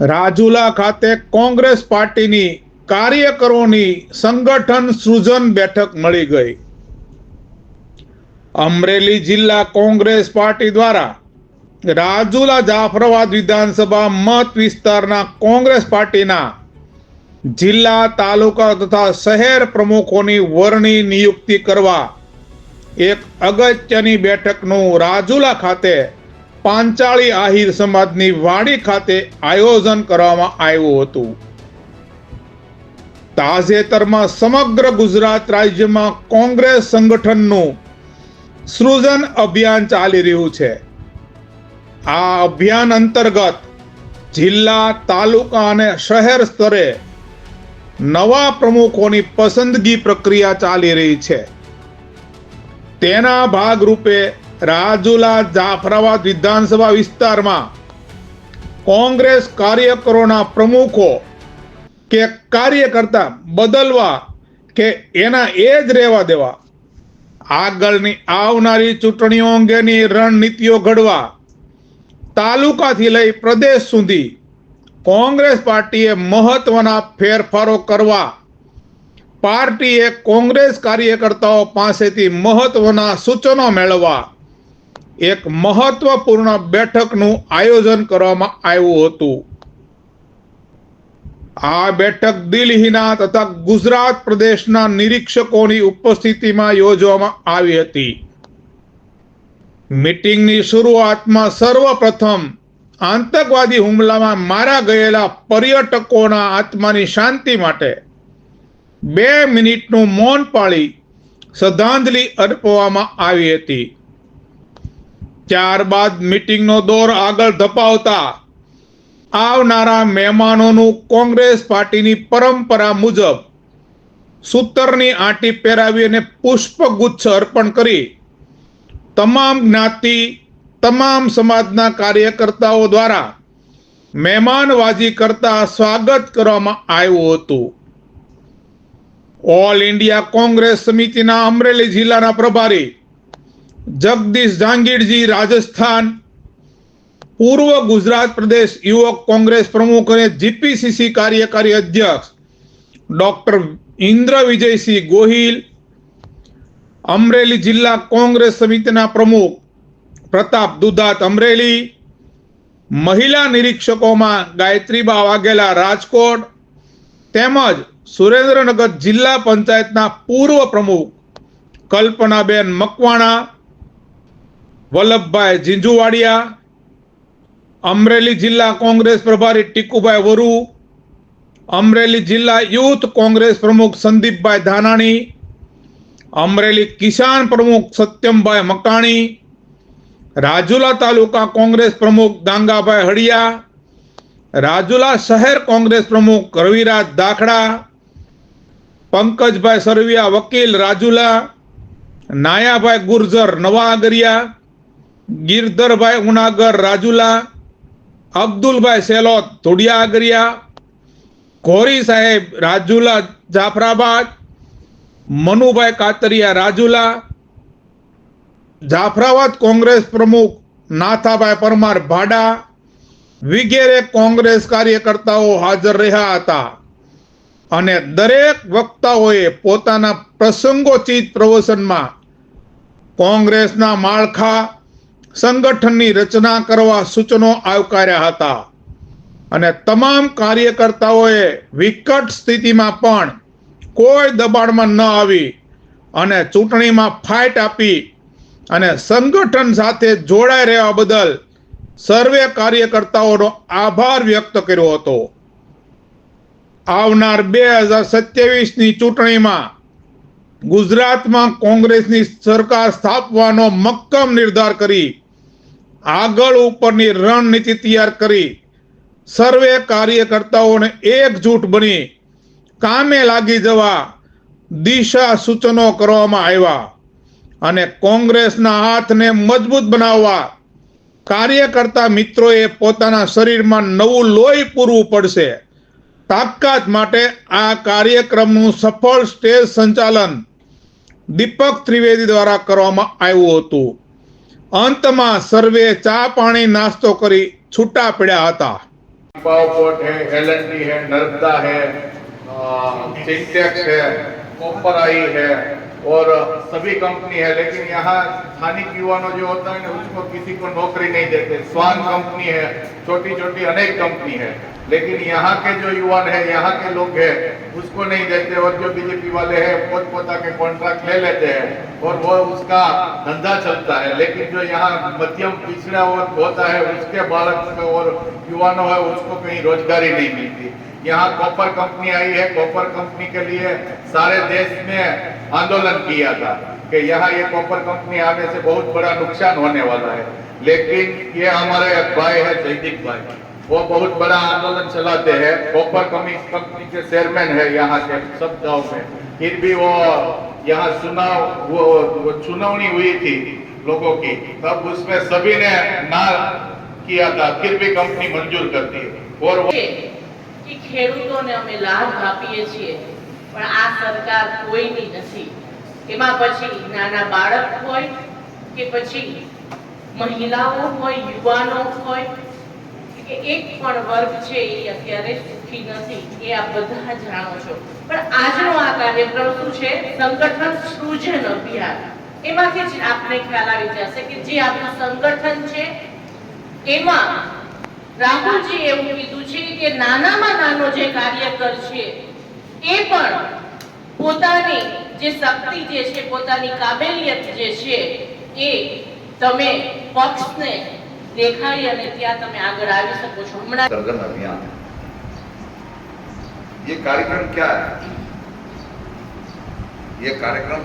રાજુલા ખાતે કોંગ્રેસ પાર્ટીની કાર્યકરોની સંગઠન સૃજન બેઠક મળી ગઈ. અમરેલી જિલ્લા કોંગ્રેસ પાર્ટી દ્વારા રાજુલા જાફરાબાદ વિધાનસભા મત વિસ્તારના કોંગ્રેસ પાર્ટીના જિલ્લા તાલુકા તથા શહેર પ્રમુખોની વરણી નિયુક્તિ કરવા એક અગત્યની બેઠકનું રાજુલા ખાતે પાંચાળી આહિર સમાજની વાડી ખાતે આયોજન કરવામાં આવ્યું હતું. તાજેતરમાં સમગ્ર ગુજરાત રાજ્યમાં કોંગ્રેસ સંગઠનનું સૃજન અભિયાન ચાલી રહ્યું છે. આ અભિયાન અંતર્ગત જિલ્લા, તાલુકા અને શહેર સ્તરે નવા પ્રમુખોની પસંદગી પ્રક્રિયા ચાલી રહી છે. તેના ભાગરૂપે રાજુલા જાફરાબાદ વિધાનસભા વિસ્તારમાં કોંગ્રેસ કાર્યકરોના પ્રમુખો કે કાર્યકર્તા બદલવા કે એના એ જ રહેવા દેવા. આગળની આવનારી ચૂંટણીઓ અંગેની રણનીતિઓ ઘડવા તાલુકાથી લઈ પ્રદેશ સુધી કોંગ્રેસ પાર્ટીએ મહત્વના ફેરફારો કરવા પાર્ટીએ કોંગ્રેસ કાર્યકર્તાઓ પાસેથી મહત્વના સૂચનો મેળવવા એક મહત્વપૂર્ણ બેઠકનું આયોજન કરવામાં આવ્યું હતું. આ બેઠક દિલ્હીના તથા ગુજરાત પ્રદેશના નિરીક્ષકોની ઉપસ્થિતિમાં યોજવામાં આવી હતી. મીટિંગની શરૂઆતમાં સર્વપ્રથમ આતંકવાદી હુમલામાં મારા ગયેલા પર્યટકોના આત્માની શાંતિ માટે બે મિનિટનું મૌન પાળી શ્રદ્ધાંજલિ અર્પવામાં આવી હતી. ત્યારબાદ મીટિંગનો દોર આગળ ધપાવતા આવનારા મહેમાનોનું કોંગ્રેસ પાર્ટીની પરંપરા મુજબ સૂતરની આંટી પહેરાવી અને પુષ્પગુચ્છ અર્પણ કરી તમામ જ્ઞાતિ, તમામ સમાજના કાર્યકર્તાઓ દ્વારા મહેમાનવાજી કરતા સ્વાગત કરવામાં આવ્યું હતું. ઓલ ઇન્ડિયા કોંગ્રેસ સમિતિના અમરેલી જિલ્લાના પ્રભારી જગદીશ જાંગીરજી રાજસ્થાન, પૂર્વ ગુજરાત પ્રદેશ યુવક કોંગ્રેસ પ્રમુખ અને જીપીસીસી કાર્યકારી અધ્યક્ષ ડોક્ટર ઇન્દ્ર વિજયસિંહ ગોહિલ, અમરેલી જિલ્લા કોંગ્રેસ સમિતિના પ્રમુખ પ્રતાપ દુધાત અમરેલી, મહિલા નિરીક્ષકોમાં ગાયત્રીબા વાઘેલા રાજકોટ, તેમજ સુરેન્દ્રનગર જિલ્લા પંચાયતના પૂર્વ પ્રમુખ કલ્પનાબેન મકવાણા વલ્લભભાઈ ઝીંઝુવાડિયા અમરેલી જિલ્લા કોંગ્રેસ પ્રભારી ટીકુભાઈ વરુ, અમરેલી જિલ્લા યુથ કોંગ્રેસ પ્રમુખ સંદીપભાઈ ધાનાણી, અમરેલી કિસાન પ્રમુખ સત્યમભાઈ મકાણી, રાજુલા તાલુકા કોંગ્રેસ પ્રમુખ દાંગાભાઈ હળિયા રાજુલા શહેર કોંગ્રેસ પ્રમુખ રવિરાજ દાખડા, પંકજભાઈ સરવિયા વકીલ રાજુલા, નાયાભાઈ ગુર્જર નવાગરિયા ગિરધરભાઈ ઉનાગર, રાજુલા, અબ્દુલભાઈ સેલોત, ધોડિયા આગરિયા, ઘોરી સાહેબ, રાજુલા, જાફરાબાદ, મનુભાઈ કાતરિયા, રાજુલા, જાફરાબાદ કોંગ્રેસ પ્રમુખ નાથાભાઈ પરમાર ભાડા, વગેરે કોંગ્રેસ કાર્યકર્તાઓ હાજર રહ્યા હતા. અને દરેક વક્તાઓએ પોતાના પ્રસંગોચિત પ્રવચનમાં કોંગ્રેસના માળખા સંગઠનની રચના કરવા સૂચનો આવકાર્યા હતા. અને તમામ કાર્યકર્તાઓએ વિકટ સ્થિતિમાં પણ કોઈ દબાણમાં ન આવી અને ચૂંટણીમાં ફાઇટ આપી અને સંગઠન સાથે જોડાઈ રહેવા બદલ સર્વે કાર્યકર્તાઓનો આભાર વ્યક્ત કર્યો હતો. આવનાર બે હજાર સત્યાવીસની ચૂંટણીમાં ગુજરાતમાં કોંગ્રેસની સરકાર સ્થાપવાનો મક્કમ નિર્ધાર કરી આગળ ઉપરની રણનીતિ તૈયાર કરી સર્વે કાર્યકર્તાઓને એકજૂટ બની કામે લાગી જવા દિશા સૂચનો કરવામાં આવ્યા અને કોંગ્રેસના હાથને મજબૂત બનાવવા કાર્યકર્તા મિત્રોએ પોતાના શરીરમાં નવું લોહી પૂરવું પડશે. તાકાત માટે આ કાર્યક્રમનું સફળ સ્ટેજ સંચાલન દીપક ત્રિવેદી દ્વારા કરવામાં આવ્યું હતું. અંતમાં સર્વે ચા પાણી નાસ્તો કરી છૂટા પડ્યા હતા. પાવપોટ હે और सभी कंपनी है, लेकिन यहाँ स्थानिक युवाओं जो होता है ना, उसको किसी को नौकरी नहीं देते। स्वान कंपनी है छोटी छोटी अनेक कंपनी है, लेकिन यहाँ के जो युवा है, यहाँ के लोग है, उसको नहीं देते और जो बीजेपी वाले हैं पोत पोता के कॉन्ट्रैक्ट ले लेते हैं और वो उसका धंधा चलता है। लेकिन जो यहाँ मध्यम पिछड़ा वर्ग होता है, उसके बालक और युवानों है, उसको कहीं रोजगारी नहीं मिलती। यहाँ कॉपर कंपनी आई है कॉपर कंपनी के लिए सारे देश में आंदोलन किया था कि यहाँ ये कॉपर कंपनी आने से बहुत बड़ा नुकसान होने वाला है। लेकिन ये हमारे भाई है जयदीप भाई। वो बहुत बड़ा आंदोलन चलाते हैं। कॉपर कंपनी के चेयरमैन है यहाँ के सब गाँव में। फिर भी वो यहाँ चुनाव वो, वो हुई थी लोगों की। तब उसमें सभी ने ना किया था। फिर भी कंपनी मंजूर कर दी और वो કે ખેડૂતોને અમે લાભ આપીએ છીએ, પણ આ સરકાર કોઈની નથી. એમાં પછી નાના બાળક હોય કે પછી મહિલાઓ હોય, યુવાનો હોય, કે એક પણ વર્ગ છે એ અત્યારે સુખી નથી, એ આ બધા જાણો છો. પણ આજનો આ કાર્યક્રમ શું છે? સંગઠન સૃજન અભિયાન. એમાંથી જ આપને ખ્યાલ આવી જશે કે જે આપણું સંગઠન છે, એમાં રાહુલજી એવું કીધું છે કે નાનામાં નાનો જે કાર્યકર છે એ પણ પોતાની જે શક્તિ જે છે પોતાની કાબેલિયત જે છે એ તમે પક્ષને દેખાડી અને ત્યાં તમે આગળ આવી શકો છો હમણાં सर्जन अभियान ये कार्यक्रम क्या है ये कार्यक्रम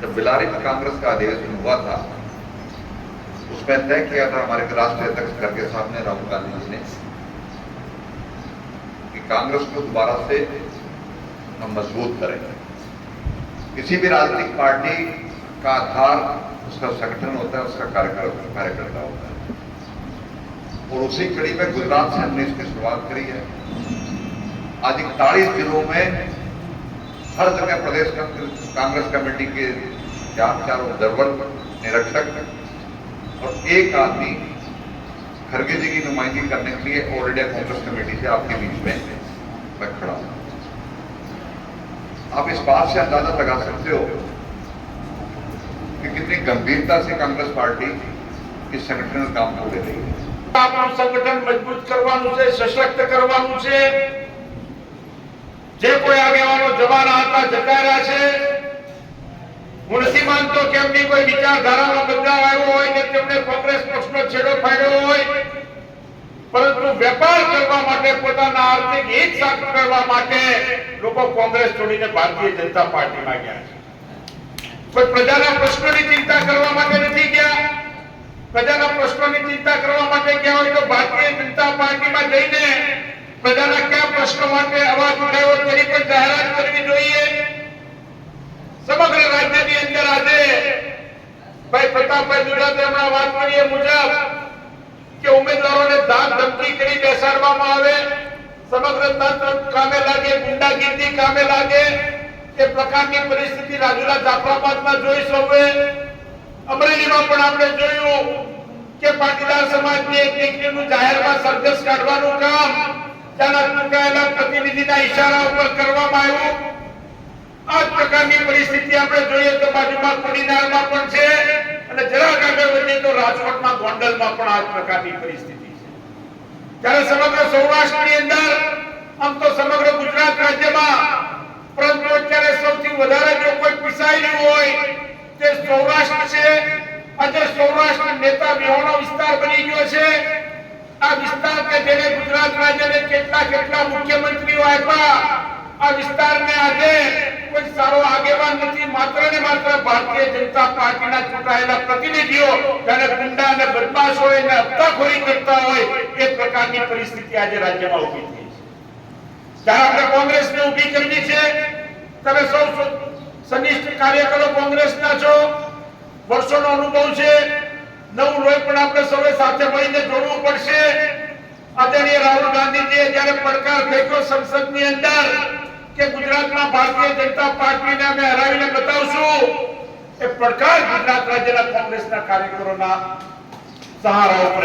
जब बिलारी में कांग्रेस का अधिवेशन हुआ था उसमें तय किया था हमारे राष्ट्रीय अध्यक्ष खड़गे साहब ने राहुल गांधी जी ने कि कांग्रेस को दोबारा से हम मज़बूत करेंगे। किसी भी राजनीतिक पार्टी का आधार, उसका संगठन होता है, उसका कार्यकर, कार्यकर्ता होता है। और उसी कड़ी में गुजरात से हमने इसकी शुरुआत करी है। आज इकतालीस जिलों में हर जगह प्रदेश कांग्रेस कांग्रेस कमेटी के चार चार ऑब्जर्वर निरीक्षक और एक आदमी खड़गे जी की नुमाइंदगी करने के लिए ऑल इंडिया कांग्रेस कमेटी से आपके बीच में मैं खड़ा हूं आप इस बात से अंदाजा लगा सकते हो कि कितनी गंभीरता से कांग्रेस पार्टी इस संगठन में काम कर रही है આપણું સંગઠન મજબૂત કરવાનું છે સશક્ત કરવાનું છે જે કોઈ આગેવાનો જવાના હતા જતા રહ્યા છે હું નથી માનતો કે એમની કોઈ વિચારધારામાં બદલાવ આવ્યો હોય ને તેમને કોંગ્રેસ પક્ષનો છેડો ફાડ્યો હોય? પરંતુ વેપાર કરવા માટે પોતાના આર્થિક હિત સાથ કરવા માટે લોકો કોંગ્રેસ છોડીને ભારતીય જનતા પાર્ટીમાં ગયા છે. કોઈ પ્રજાના પ્રશ્નોની ચિંતા કરવા માટે નથી ગયા? પ્રજાના પ્રશ્નોની ચિંતા કરવા માટે ગયા હોય તો ભારતીય જનતા પાર્ટીમાં જઈને પ્રજાના કયા પ્રશ્નો માટે અવાજ ઉઠાવ્યો તેની પણ જાહેરાત કરવી જોઈએ? સમગ્ર રાજ્યની અંદર આજે ભાઈ પ્રતાપભાઈ દુડાતેમાં વાત કરીએ મુજબ કે ઉમેદવારોને ધાક ધમકી કરી બેસાડવામાં આવે. સમગ્ર તંત્ર કામે લાગે ગુંડાગીરી કામે લાગે. કે પ્રકારની પરિસ્થિતિ રાજુલા જાફરાબાદમાં જોઈ સૌએ. અમરેલીમાં પણ આપણે જોયું કે પાટીદાર સમાજની એક દીકરીનું જાહેરમાં સરઘસ કાઢવાનું કામ, ત્યાંના ચૂંટાયેલા પ્રતિનિધિના ઈશારા ઉપર કરવામાં આવ્યું. આ પ્રકારની પરિસ્થિતિ આપણે જોઈએ તો બાજુમાં કોડીનારમાં પણ છે અને જરાક આગળ વધીએ તો રાજકોટમાં ગોંડલમાં પણ આ પ્રકારની પરિસ્થિતિ છે. ત્યારે સમગ્ર સૌરાષ્ટ્રની અંદર, આમ તો સમગ્ર ગુજરાત રાજ્યમાં, પરંતુ અત્યારે સૌથી વધારે જો કોઈ પીસાઈ રહ્યું હોય, તે સૌરાષ્ટ્ર છે. આજે સૌરાષ્ટ્ર નેતા વિહોણો વિસ્તાર બની ગયો છે. આ વિસ્તાર કે જેને ગુજરાત રાજ્યને કેટલા કેટલા મુખ્યમંત્રીઓ આપ્યા, આ વિસ્તારને આજે સારો આગેવાન નથી. માત્ર ને માત્ર ભારતીય જનતા પાર્ટીના ચૂંટાયેલા પ્રતિનિધિઓ જેને ગુંડા અને બદમાશ હોય એને હપ્તાખોરી કરતા હોય, એ પ્રકારની પરિસ્થિતિ આજે રાજ્યમાં ઊભી થઈ છે. ત્યારે આપણે કોંગ્રેસને ઊભી કરવી છે તમે સૌ, સનિષ્ઠ કાર્યકરો કોંગ્રેસના છો. વર્ષોનો અનુભવ છે. નવું લોહી પણ આપણે સૌએ સાથે મળીને જોડવું પડશે. આદરણીય રાહુલ ગાંધીજીએ જ્યારે પડકાર ફેંક્યો સંસદની અંદર કે ગુજરાતમાં ભારતીય જનતા પાર્ટીને અમે હરાવીને બતાવશું એ પડકાર ગુજરાત રાજ્યના કોંગ્રેસના કાર્યકરોના સહારા ઉપર